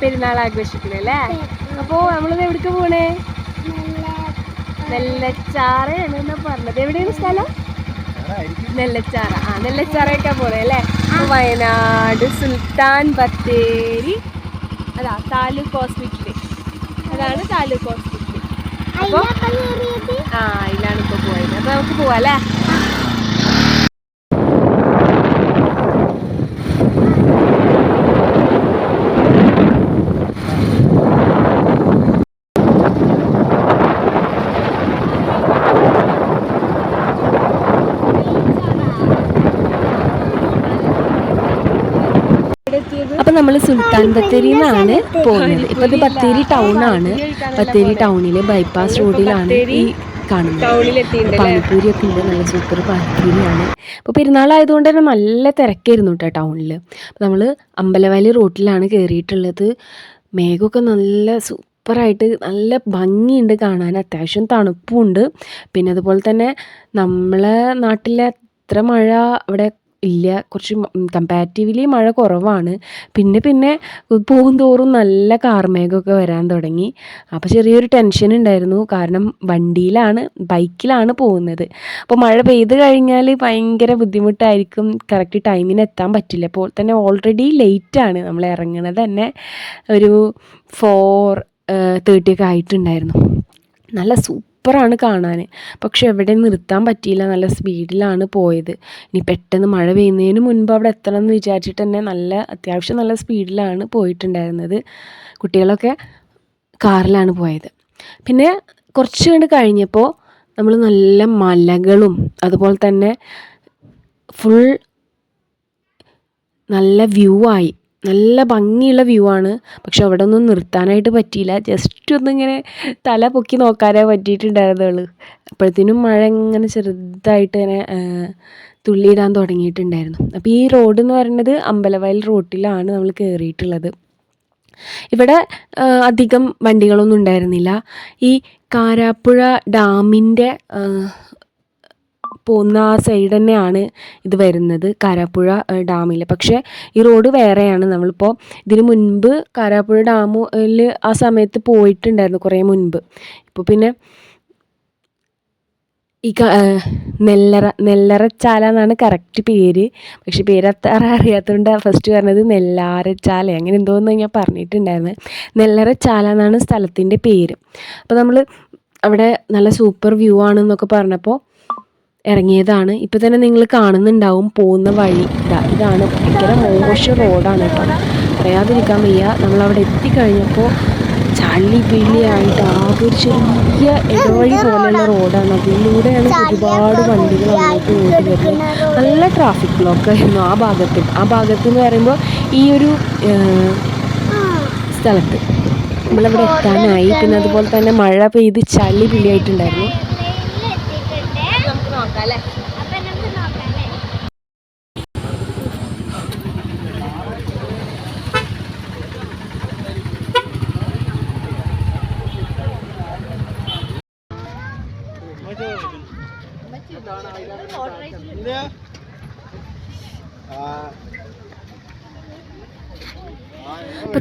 പെരുന്നാൾ ആഘോഷിക്കുന്നത് അല്ലേ അപ്പോൾ നമ്മളിത് എവിടേക്ക് പോണേ? നെല്ലച്ചാറയാണ് എന്നാ പറഞ്ഞത്. എവിടെയാണ് സ്ഥലം? നെല്ലച്ചാറ. ആ നെല്ലച്ചാറയൊക്കെ പോണേ അല്ലേ? വയനാട് സുൽത്താൻ ബത്തേരി. അതാ താലൂക്ക് ഹോസ്പിറ്റൽ. അതാണ് താലൂക്ക് ഹോസ്പിറ്റൽ അപ്പൊ ആ അതിലാണ് ഇപ്പൊ പോയത്. അപ്പൊ നമുക്ക് പോവാം അല്ലേ അപ്പൊ നമ്മൾ സുൽത്താൻ ബത്തേരി നിന്നാണ് പോകുന്നത്. ഇപ്പൊ ഇത് ബത്തേരി ടൗൺ ആണ് ബത്തേരി ടൗണിലെ ബൈപ്പാസ് റോഡിലാണ് ഈ കാണുന്നത്. പാനിപ്പൂരി ഒക്കെ ഉണ്ട്. നല്ല സൂപ്പർ പാനിപ്പൂരിയാണ്. അപ്പോൾ പെരുന്നാളായതുകൊണ്ട് തന്നെ നല്ല തിരക്കായിരുന്നു കേട്ടോ ടൗണിൽ നമ്മൾ അമ്പലവാലി റോട്ടിലാണ് കയറിയിട്ടുള്ളത് മേഘമൊക്കെ നല്ല സൂപ്പറായിട്ട് നല്ല ഭംഗിയുണ്ട് കാണാൻ. അത്യാവശ്യം തണുപ്പുമുണ്ട് പിന്നെ അതുപോലെ തന്നെ നമ്മളെ നാട്ടിലെ അത്ര മഴ അവിടെ ഇല്ല. കുറച്ച് കമ്പാരിറ്റീവ്ലി മഴ കുറവാണ്. പിന്നെ പിന്നെ പോകും തോറും നല്ല കാർമേഘമൊക്കെ വരാൻ തുടങ്ങി. അപ്പോൾ ചെറിയൊരു ടെൻഷൻ ഉണ്ടായിരുന്നു. കാരണം വണ്ടിയിലാണ് ബൈക്കിലാണ് പോകുന്നത്. അപ്പോൾ മഴ പെയ്ത് കഴിഞ്ഞാൽ ഭയങ്കര ബുദ്ധിമുട്ടായിരിക്കും. കറക്റ്റ് ടൈമിന് എത്താൻ പറ്റില്ല. അപ്പോൾ തന്നെ ഓൾറെഡി ലേറ്റാണ് നമ്മൾ ഇറങ്ങുന്നത് തന്നെ ഒരു ഫോർ തേർട്ടി ഒക്കെ ആയിട്ടുണ്ടായിരുന്നു. നല്ല സൂപ്പറാണ് കാണാൻ. പക്ഷെ എവിടെ നിർത്താൻ പറ്റിയില്ല നല്ല സ്പീഡിലാണ് പോയത്. ഇനി പെട്ടെന്ന് മഴ പെയ്യുന്നതിന് മുൻപ് അവിടെ എത്തണം എന്ന് വിചാരിച്ചിട്ട് തന്നെ നല്ല അത്യാവശ്യം നല്ല സ്പീഡിലാണ് പോയിട്ടുണ്ടായിരുന്നത്. കുട്ടികളൊക്കെ കാറിലാണ് പോയത്. പിന്നെ കുറച്ച് കണ്ട് കഴിഞ്ഞപ്പോൾ നമ്മൾ നല്ല മലകളും അതുപോലെ തന്നെ ഫുൾ നല്ല വ്യൂ ആയി. നല്ല ഭംഗിയുള്ള വ്യൂ ആണ്. പക്ഷെ അവിടെ ഒന്നും നിർത്താനായിട്ട് പറ്റിയില്ല. ജസ്റ്റ് ഒന്നിങ്ങനെ തല പൊക്കി നോക്കാനേ പറ്റിയിട്ടുണ്ടായിരുന്നുള്ളൂ. അപ്പോഴത്തേനും മഴ ഇങ്ങനെ ചെറുതായിട്ട് ഇങ്ങനെ തുള്ളിയിടാൻ തുടങ്ങിയിട്ടുണ്ടായിരുന്നു. അപ്പോൾ ഈ റോഡ് എന്ന് പറയുന്നത് അമ്പലവയൽ റോട്ടിലാണ് നമ്മൾ കയറിയിട്ടുള്ളത് ഇവിടെ അധികം വണ്ടികളൊന്നും ഉണ്ടായിരുന്നില്ല. ഈ കാരാപ്പുഴ ഡാമിന്റെ പോകുന്ന ആ സൈഡ് തന്നെയാണ് ഇത് വരുന്നത് കാരാപ്പുഴ ഡാമിൽ പക്ഷേ ഈ റോഡ് വേറെയാണ്. നമ്മളിപ്പോൾ ഇതിന് മുൻപ് കാരാപ്പുഴ ഡാമിൽ ആ സമയത്ത് പോയിട്ടുണ്ടായിരുന്നു കുറേ മുൻപ്. ഇപ്പോൾ പിന്നെ ഈ ക നെല്ലറ നെല്ലറച്ചാല എന്നാണ് കറക്റ്റ് പേര്. പക്ഷെ പേര് അത്ര അറിയാത്തതുകൊണ്ട് ഫസ്റ്റ് പറഞ്ഞത് നെല്ലാരച്ചാല. അങ്ങനെ എന്തോന്ന് ഞാൻ പറഞ്ഞിട്ടുണ്ടായിരുന്നു. നെല്ലറച്ചാല എന്നാണ് സ്ഥലത്തിന്റെ പേര്. അപ്പോൾ നമ്മൾ അവിടെ നല്ല സൂപ്പർ വ്യൂ ആണെന്നൊക്കെ പറഞ്ഞപ്പോൾ ഇറങ്ങിയതാണ്. ഇപ്പോൾ തന്നെ നിങ്ങൾ കാണുന്നുണ്ടാവും പോകുന്ന വഴി. ഇതാ ഇതാണ് ഭയങ്കര മോശം റോഡാണ് കേട്ടോ. പറയാതിരിക്കാൻ വയ്യ. നമ്മളവിടെ എത്തിക്കഴിഞ്ഞപ്പോൾ ചളി പിള്ളിയായിട്ട് ആകെ ഒരു ചെറിയ ഇടവഴി പോലെയുള്ള റോഡാണ്. അതിലൂടെയാണ് ഒരുപാട് വണ്ടികൾ അങ്ങോട്ട് ഓടി വരുന്നത്. നല്ല ട്രാഫിക് ബ്ലോക്ക് ആയിരുന്നു ആ ഭാഗത്ത്. ആ ഭാഗത്ത് എന്ന് പറയുമ്പോൾ ഈ ഒരു സ്ഥലത്ത്. നമ്മളിവിടെ എത്താനായി. പിന്നെ അതുപോലെ തന്നെ മഴ പെയ്ത് ചളി പിള്ളിയായിട്ടുണ്ടായിരുന്നു.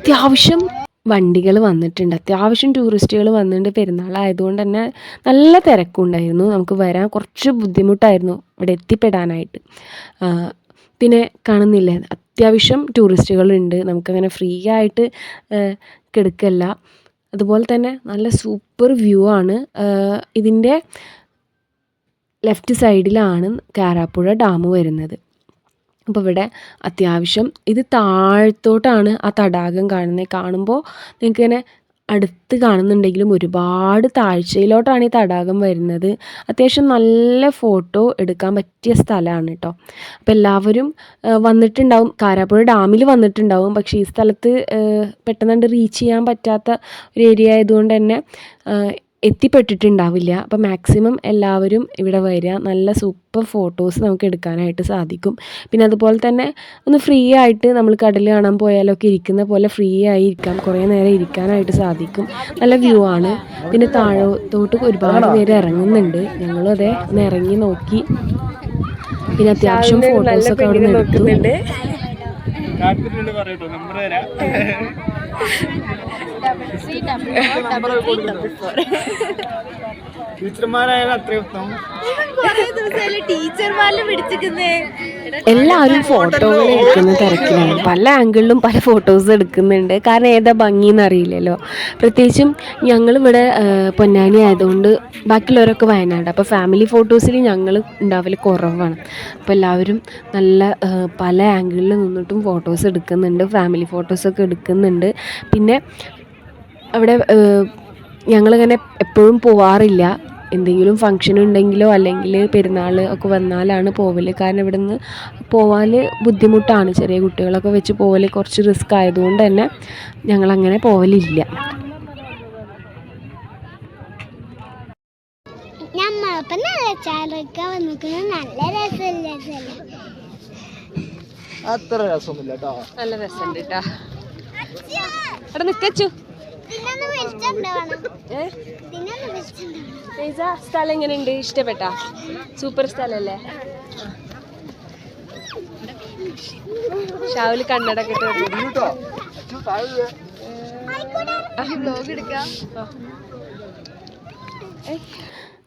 അത്യാവശ്യം വണ്ടികൾ വന്നിട്ടുണ്ട്. അത്യാവശ്യം ടൂറിസ്റ്റുകൾ വന്നിട്ടുണ്ട്. പെരുന്നാളായതുകൊണ്ട് തന്നെ നല്ല തിരക്കുണ്ടായിരുന്നു. നമുക്ക് വരാൻ കുറച്ച് ബുദ്ധിമുട്ടായിരുന്നു ഇവിടെ എത്തിപ്പെടാനായിട്ട്. പിന്നെ കാണുന്നില്ല? അത്യാവശ്യം ടൂറിസ്റ്റുകളുണ്ട്. നമുക്കങ്ങനെ ഫ്രീ ആയിട്ട് കിടക്കല്ല. അതുപോലെ തന്നെ നല്ല സൂപ്പർ വ്യൂ ആണ്. ഇതിന്റെ ലെഫ്റ്റ് സൈഡിലാണ് കാരാപ്പുഴ ഡാം വരുന്നത്. അപ്പോൾ ഇവിടെ അത്യാവശ്യം ഇത് താഴ്ത്തോട്ടാണ് ആ തടാകം കാണുന്നത് കാണുമ്പോൾ നിങ്ങൾക്കിങ്ങനെ അടുത്ത് കാണുന്നുണ്ടെങ്കിലും ഒരുപാട് താഴ്ചയിലോട്ടാണ് ഈ തടാകം വരുന്നത്. അത്യാവശ്യം നല്ല ഫോട്ടോ എടുക്കാൻ പറ്റിയ സ്ഥലമാണ് കേട്ടോ അപ്പോൾ എല്ലാവരും വന്നിട്ടുണ്ടാവും. കാരാപ്പുഴ ഡാമിൽ വന്നിട്ടുണ്ടാവും. പക്ഷേ ഈ സ്ഥലത്ത് പെട്ടെന്ന് റീച്ച് ചെയ്യാൻ പറ്റാത്ത ഒരു ഏരിയ ആയതുകൊണ്ട് തന്നെ എത്തിപ്പെട്ടിട്ടുണ്ടാവില്ല. അപ്പം മാക്സിമം എല്ലാവരും ഇവിടെ വരിക. നല്ല സൂപ്പർ ഫോട്ടോസ് നമുക്ക് എടുക്കാനായിട്ട് സാധിക്കും. പിന്നെ അതുപോലെ തന്നെ ഒന്ന് ഫ്രീ ആയിട്ട് നമ്മൾ കടൽ കാണാൻ പോയാലൊക്കെ ഇരിക്കുന്ന പോലെ ഫ്രീ ആയി ഇരിക്കാം. കുറേ നേരം ഇരിക്കാനായിട്ട് സാധിക്കും. നല്ല വ്യൂ ആണ്. പിന്നെ താഴോത്തോട്ട് ഒരുപാട് പേര് ഇറങ്ങുന്നുണ്ട്. ഞങ്ങളും അതെ ഒന്ന് ഇറങ്ങി നോക്കി. പിന്നെ അത്യാവശ്യം ഫോട്ടോസൊക്കെ അവിടെ നിന്ന് എടുത്തു. ടീച്ചർമാരായാലും അത്രയും ഉത്തമം. ടീച്ചർമാരിൽ പിടിച്ചിരിക്കുന്നേ? എല്ലാവരും ഫോട്ടോകൾ എടുക്കുന്ന തിരക്കിലാണ്. പല ആംഗിളിലും പല ഫോട്ടോസ് എടുക്കുന്നുണ്ട്. കാരണം ഏതാ ഭംഗിയെന്ന് അറിയില്ലല്ലോ. പ്രത്യേകിച്ചും ഞങ്ങളിവിടെ ഇവിടെ പൊന്നാനി ആയതുകൊണ്ട് ബാക്കിയുള്ളവരൊക്കെ വയനാട്. അപ്പോൾ ഫാമിലി ഫോട്ടോസിൽ ഞങ്ങൾ ഉണ്ടാവൽ കുറവാണ്. അപ്പോൾ എല്ലാവരും നല്ല പല ആംഗിളിൽ നിന്നിട്ടും ഫോട്ടോസ് എടുക്കുന്നുണ്ട്. ഫാമിലി ഫോട്ടോസൊക്കെ എടുക്കുന്നുണ്ട്. പിന്നെ അവിടെ ഞങ്ങളിങ്ങനെ എപ്പോഴും പോവാറില്ല. എന്തെങ്കിലും ഫംഗ്ഷൻ ഉണ്ടെങ്കിലോ അല്ലെങ്കിൽ പെരുന്നാൾ ഒക്കെ വന്നാലാണ് പോവൽ കാരണം ഇവിടെ നിന്ന് പോവാൻ ബുദ്ധിമുട്ടാണ്. ചെറിയ കുട്ടികളൊക്കെ വെച്ച് പോവൽ കുറച്ച് റിസ്ക് ആയതുകൊണ്ട് തന്നെ ഞങ്ങളങ്ങനെ പോവലില്ല. ഞമ്മളിപ്പം നല്ല ചാറൊക്കെ വന്നിക്കുന്നത് നല്ല രസമല്ലേ അത്ര രസമൊന്നുമില്ല കേട്ടോ നല്ല രസമുണ്ട് കേട്ടോ അവിടെ നിക്കച്ചു സ്ഥലം എങ്ങനെയുണ്ട്? ഇഷ്ടപ്പെട്ട? സൂപ്പർ സ്ഥലല്ലേ? ഷാവിൽ കണ്ണട കിട്ടോ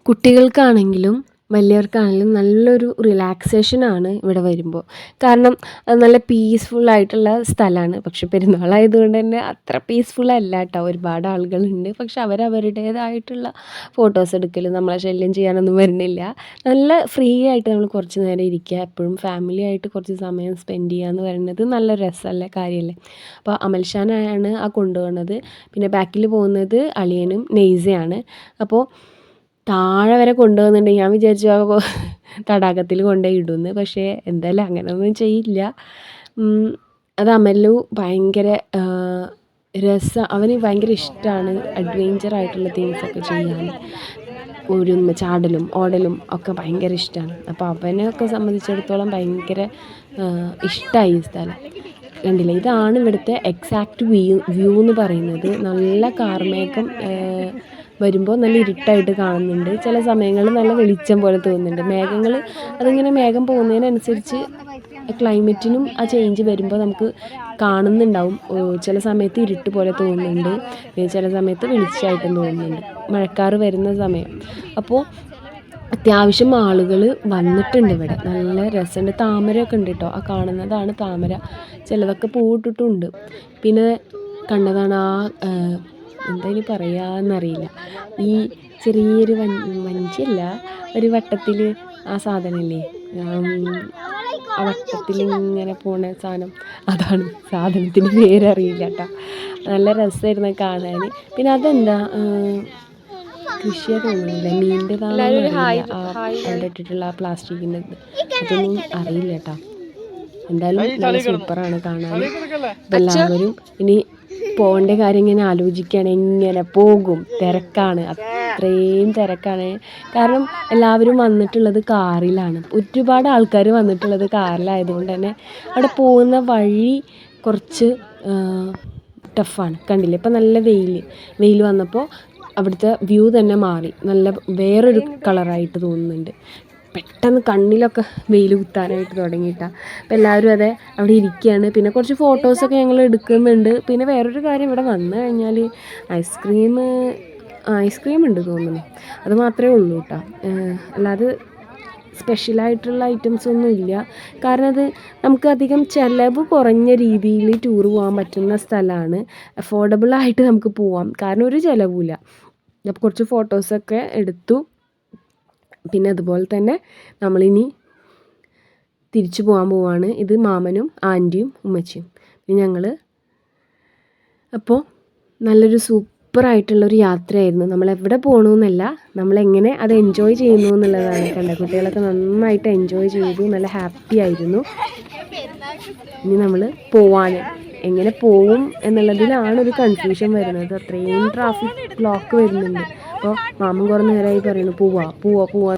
കുട്ടികൾക്കാണെങ്കിലും വലിയവർക്കാണെങ്കിലും നല്ലൊരു റിലാക്സേഷനാണ് ഇവിടെ വരുമ്പോൾ. കാരണം അത് നല്ല പീസ്ഫുൾ ആയിട്ടുള്ള സ്ഥലമാണ്. പക്ഷെ പെരുന്നാളായതുകൊണ്ട് തന്നെ അത്ര പീസ്ഫുൾ അല്ല കേട്ടോ. ഒരുപാട് ആളുകളുണ്ട്. പക്ഷെ അവരവരുടേതായിട്ടുള്ള ഫോട്ടോസ് എടുക്കൽ നമ്മളെ ശല്യം ചെയ്യാനൊന്നും വരുന്നില്ല. നല്ല ഫ്രീ ആയിട്ട് നമ്മൾ കുറച്ച് നേരം ഇരിക്കുക. എപ്പോഴും ഫാമിലി ആയിട്ട് കുറച്ച് സമയം സ്പെൻഡ് ചെയ്യുക എന്ന് പറയുന്നത് നല്ല രസമല്ലേ കാര്യമല്ലേ? അപ്പോൾ അമൽഷാനാണ് ആ കൊണ്ടുപോകുന്നത്. പിന്നെ ബാക്കിൽ പോകുന്നത് അളിയനും നെയ്സയാണ്. അപ്പോൾ താഴെ വരെ കൊണ്ടുവന്നിട്ടുണ്ട്. ഞാൻ വിചാരിച്ചു തടാകത്തിൽ കൊണ്ടുപോയി ഇടുമെന്ന് പക്ഷേ എന്തായാലും അങ്ങനെയൊന്നും ചെയ്യില്ല. അത് അമലു ഭയങ്കര രസം അവന് ഭയങ്കര ഇഷ്ടമാണ് അഡ്വഞ്ചർ ആയിട്ടുള്ള തിങ്സ് ഒക്കെ ചെയ്യാൻ. ഒരു ചാടലും ഓടലും ഒക്കെ ഭയങ്കര ഇഷ്ടമാണ് അപ്പോൾ അവനെയൊക്കെ സംബന്ധിച്ചിടത്തോളം ഭയങ്കര ഇഷ്ടമായി ഈ സ്ഥലം. കണ്ടില്ല? ഇതാണ് ഇവിടുത്തെ എക്സാക്റ്റ് വ്യൂ വ്യൂ എന്ന് പറയുന്നത്. നല്ല കാർമേഘം വരുമ്പോൾ നല്ല ഇരുട്ടായിട്ട് കാണുന്നുണ്ട്. ചില സമയങ്ങളിൽ നല്ല വെളിച്ചം പോലെ തോന്നുന്നുണ്ട്. മേഘങ്ങൾ അതിങ്ങനെ മേഘം പോകുന്നതിനനുസരിച്ച് ക്ലൈമറ്റിനും ആ ചേഞ്ച് വരുമ്പോൾ നമുക്ക് കാണുന്നുണ്ടാവും. ചില സമയത്ത് ഇരുട്ട് പോലെ തോന്നുന്നുണ്ട്. ചില സമയത്ത് വെളിച്ചമായിട്ടും തോന്നുന്നുണ്ട്. മഴക്കാറ് വരുന്ന സമയം. അപ്പോൾ അത്യാവശ്യം ആളുകൾ വന്നിട്ടുണ്ട് ഇവിടെ. നല്ല രസമുണ്ട്. താമരയൊക്കെ ഉണ്ട് കേട്ടോ ആ കാണുന്നതാണ് താമര. ചിലതൊക്കെ പൂവിട്ടിട്ടുണ്ട്. പിന്നെ കണ്ടതാണ് ആ എന്താ ഇനി പറയാന്നറിയില്ല. ഈ ചെറിയൊരു വൻ വഞ്ചിയല്ല ഒരു വട്ടത്തിൽ ആ സാധനമില്ലേ ആ വട്ടത്തിൽ ഇങ്ങനെ പോണ സാധനം. അതാണ് സാധനത്തിന്റെ പേരറിയില്ല കേട്ടോ നല്ല രസമായിരുന്നു കാണാൻ പിന്നെ അതെന്താ? കൃഷിയെ തോന്നുന്നില്ല? മീനിന്റെ അവിടെ ഇട്ടിട്ടുള്ള ആ പ്ലാസ്റ്റിക്കിന്റെ അതൊന്നും അറിയില്ല കേട്ടോ എന്തായാലും നല്ല സൂപ്പറാണ് കാണാൻ എല്ലാവരും ഇനി പോകേണ്ട കാര്യം ഇങ്ങനെ ആലോചിക്കുകയാണ് എങ്ങനെ പോകും. തിരക്കാണ്. അത്രയും തിരക്കാണ്. കാരണം എല്ലാവരും വന്നിട്ടുള്ളത് കാറിലാണ്. ഒരുപാട് ആൾക്കാർ വന്നിട്ടുള്ളത് കാറിലായതുകൊണ്ട് തന്നെ അവിടെ പോകുന്ന വഴി കുറച്ച് ടഫാണ്. കണ്ടില്ലേ? ഇപ്പം നല്ല വെയിൽ. വെയിൽ വന്നപ്പോൾ അവിടുത്തെ വ്യൂ തന്നെ മാറി. നല്ല വേറൊരു കളറായിട്ട് തോന്നുന്നുണ്ട്. പെട്ടെന്ന് കണ്ണിലൊക്കെ വെയിൽ കുത്താനായിട്ട് തുടങ്ങിയിട്ടാണ് അപ്പോൾ എല്ലാവരും അതെ അവിടെ ഇരിക്കുകയാണ് പിന്നെ കുറച്ച് ഫോട്ടോസൊക്കെ ഞങ്ങൾ എടുക്കുന്നുണ്ട്. പിന്നെ വേറൊരു കാര്യം ഇവിടെ വന്നു കഴിഞ്ഞാൽ ഐസ്ക്രീം ഐസ്ക്രീം ഉണ്ട് തോന്നുന്നു. അത് മാത്രമേ ഉള്ളൂ കേട്ടോ. അല്ലാതെ സ്പെഷ്യലായിട്ടുള്ള ഐറ്റംസ് ഒന്നും ഇല്ല. കാരണം അത് നമുക്ക് അധികം ചിലവ് കുറഞ്ഞ രീതിയിൽ ടൂർ പോകാൻ പറ്റുന്ന സ്ഥലമാണ്. അഫോർഡബിളായിട്ട് നമുക്ക് പോവാം. കാരണം ഒരു ചിലവുമില്ല അപ്പോൾ കുറച്ച് ഫോട്ടോസൊക്കെ എടുത്തു. പിന്നെ അതുപോലെ തന്നെ നമ്മളിനി തിരിച്ചു പോകാൻ പോവാണ്. ഇത് മാമനും ആന്റിയും ഉമ്മച്ചിയും. പിന്നെ ഞങ്ങൾ അപ്പോൾ നല്ലൊരു സൂപ്പറായിട്ടുള്ളൊരു യാത്രയായിരുന്നു. നമ്മൾ എവിടെ പോകണമെന്നല്ല നമ്മളെങ്ങനെ അത് എൻജോയ് ചെയ്യുന്നു എന്നുള്ളതാണ് കണ്ട കുട്ടികളൊക്കെ നന്നായിട്ട് എൻജോയ് ചെയ്തു നല്ല ഹാപ്പി ആയിരുന്നു. ഇനി നമ്മൾ പോവാൻ എങ്ങനെ പോവും എന്നുള്ളതിലാണ് ഒരു കൺഫ്യൂഷൻ വരുന്നത്. അത്രയും ട്രാഫിക് ബ്ലോക്ക് വരുന്നുണ്ട്. അപ്പോൾ മാമൻ കുറേ നേരമായി പറയുന്നു പോവാ പോവാ പോവാ.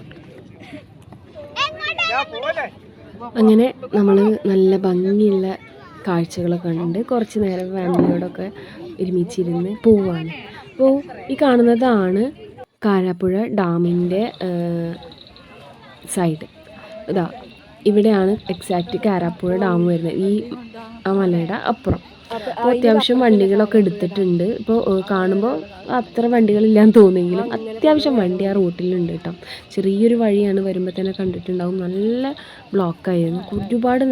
അങ്ങനെ നമ്മൾ നല്ല ഭംഗിയുള്ള കാഴ്ചകളൊക്കെ ഉണ്ട് കുറച്ച് നേരം ഫാമിലിയോടൊക്കെ ഒരുമിച്ചിരുന്ന് പോവാണ്. അപ്പോൾ ഈ കാണുന്നതാണ് കാരാപ്പുഴ ഡാമിന്റെ സൈഡ്. ഇതാ ഇവിടെയാണ് എക്സാക്റ്റ് കാരാപ്പുഴ ഡാം വരുന്നത്. ഈ ആ മലയുടെ അപ്പുറം. അപ്പോൾ അത്യാവശ്യം വണ്ടികളൊക്കെ എടുത്തിട്ടുണ്ട്. ഇപ്പോൾ കാണുമ്പോൾ അത്ര വണ്ടികളില്ലാന്ന് തോന്നിയെങ്കിലും അത്യാവശ്യം വണ്ടി ആ റൂട്ടിലുണ്ട് കേട്ടോ. ചെറിയൊരു വഴിയാണ് വരുമ്പോൾ തന്നെ കണ്ടിട്ടുണ്ടാവും. നല്ല ബ്ലോക്കായിരുന്നു. ഒരുപാട്